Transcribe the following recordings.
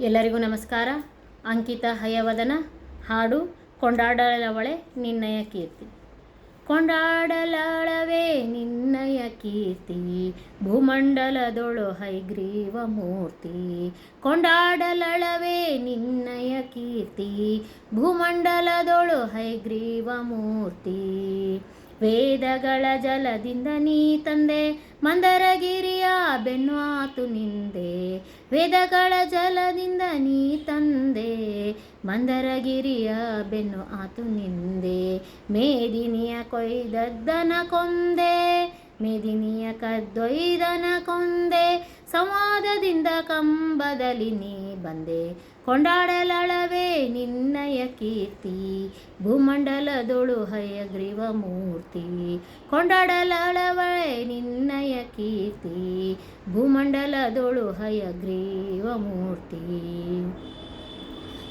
ಎಲ್ಲರಿಗೂ ನಮಸ್ಕಾರ. ಅಂಕಿತ ಹಯವದನ, ಹಾಡು ಕೊಂಡಾಡಲವಳೆ ನಿನ್ನಯ ಕೀರ್ತಿ. ಕೊಂಡಾಡಲಾಳವೇ ನಿನ್ನಯ ಕೀರ್ತಿ. ಭೂಮಂಡಲದೊಳು ಹೈಗ್ರೀವ ಮೂರ್ತಿ. ಕೊಂಡಾಡಲಳವೇ ನಿನ್ನಯ ಕೀರ್ತಿ. ಭೂಮಂಡಲದೊಳು ಹೈಗ್ರೀವ ಮೂರ್ತಿ. ವೇದಗಳ ಜಲದಿಂದ ನೀ ತಂದೆ, ಮಂದರಗಿರಿಯ ಬೆನ್ನು ಆತು ನಿಂದೆ. ವೇದಗಳ ಜಲದಿಂದ ನೀ ತಂದೆ, ಮಂದರಗಿರಿಯ ಬೆನ್ನು ಆತು ನಿಂದೆ. ಮೇದಿನಿಯ ಕೊಯ್ದದ್ದನ ಕೊಂದೆ ಮೇದಿನಿಯ ಕದ್ದೊಯ್ದನ ಕೊಂದೆ, ಸಂವಾದದಿಂದ ಕಂಬದಲ್ಲಿ ನೀ ಬಂದೆ. ಕೊಂಡಾಡಲಳವೇ ನಿನ್ನಯ ಕೀರ್ತಿ, ಭೂಮಂಡಲದೊಳು ಹಯಗ್ರೀವ ಮೂರ್ತಿ. ಕೊಂಡಾಡಲಳವೇ ನಿನ್ನಯ ಕೀರ್ತಿ, ಭೂಮಂಡಲದೊಳು ಹಯಗ್ರೀವ ಮೂರ್ತಿ.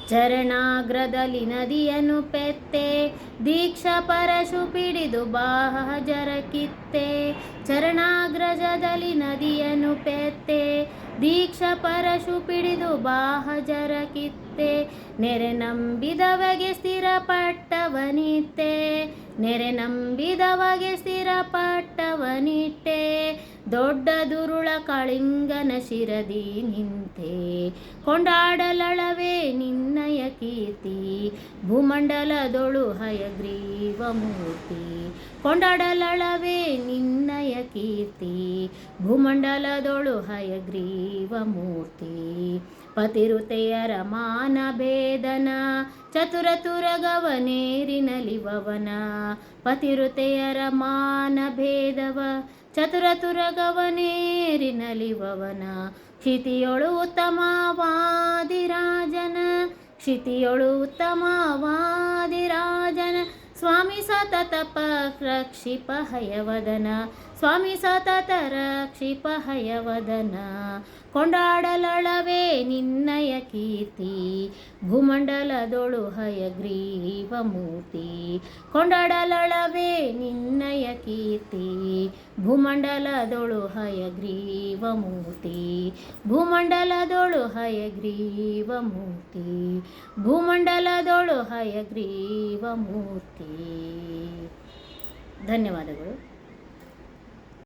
ಚರಣಾಗ್ರದಲ್ಲಿ ನದಿಯನ್ನು ಪೆತ್ತೆ, ದೀಕ್ಷಾ ಪರಶು ಪಿಡಿದು ಬಾಹ ಕಿತ್ತೆ ಚರಣಾಗ್ರಜದಲ್ಲಿ ನದಿಯನ್ನು ಪೆತ್ತೆ, ದೀಕ್ಷಾ ಪರಶು ಪಿಡಿದು ಬಾಹ ಕಿತ್ತೆ ನೆರೆ ನಂಬಿದವಗೆ ಸ್ಥಿರಪಟ್ಟವನಿತ್ತೆ ನೆರೆ ನಂಬಿದವಗೆ ಸ್ಥಿರಪಟ್ಟವನಿಟ್ಟೆ. ದೊಡ್ಡ ದುರುಳ ಕಳಿಂಗನ ಶಿರದಿ ನಿಂತೆ. ಕೊಂಡಾಡಲಳವೇ ನಿನ್ನಯ ಕೀರ್ತಿ. ಭೂಮಂಡಲದೊಳು ಹಯಗ್ರೀವ ಮೂರ್ತಿ. ಕೊಂಡಾಡಲಳವೇ ನಿನ್ನಯ ಕೀರ್ತಿ. ಭೂಮಂಡಲದೊಳು ಹಯಗ್ರೀವ ಮೂರ್ತಿ. ಪತಿರುತೆಯರ ಮಾನ ಭೇದನ. ಚತುರ ತುರಗವನೇರಿನಲಿವನ ಪತಿರುತೆಯರ ಮಾನ ಭೇದವ. ಚತುರ ತುರಗವನೇರಿನಲಿವವನ ಕ್ಷಿತಿಯೊಳು ಉತ್ತಮವಾದಿರಾಜನ. ಕ್ಷಿತಿಯೊಳು ಉತ್ತಮವಾದಿರಾಜನ. ಸ್ವಾಮಿ ಸತತ ರಕ್ಷಿಪ ಹಯವದನ ಸ್ವಾಮಿ ಸತತ ರಕ್ಷಿಪ ಹಯವದನ ಕೊಂಡಾಡಲಳವೇ ನಿನ್ನಯ ಕೀರ್ತಿ, ಭೂಮಂಡಲದೊಳು ಹಯಗ್ರೀವ ಮೂರ್ತಿ ಕೊಂಡಾಡಲಳವೇ ನಿನ್ನಯ ಕೀರ್ತಿ, ಭೂಮಂಡಲದೊಳು ಹಯಗ್ರೀವ ಮೂರ್ತಿ ಭೂಮಂಡಲದೊಳು ಹಯಗ್ರೀವ ಮೂರ್ತಿ ಭೂಮಂಡಲದೊಳು ಹಯಗ್ರೀವ ಮೂರ್ತಿ ಧನ್ಯವಾದಗಳು.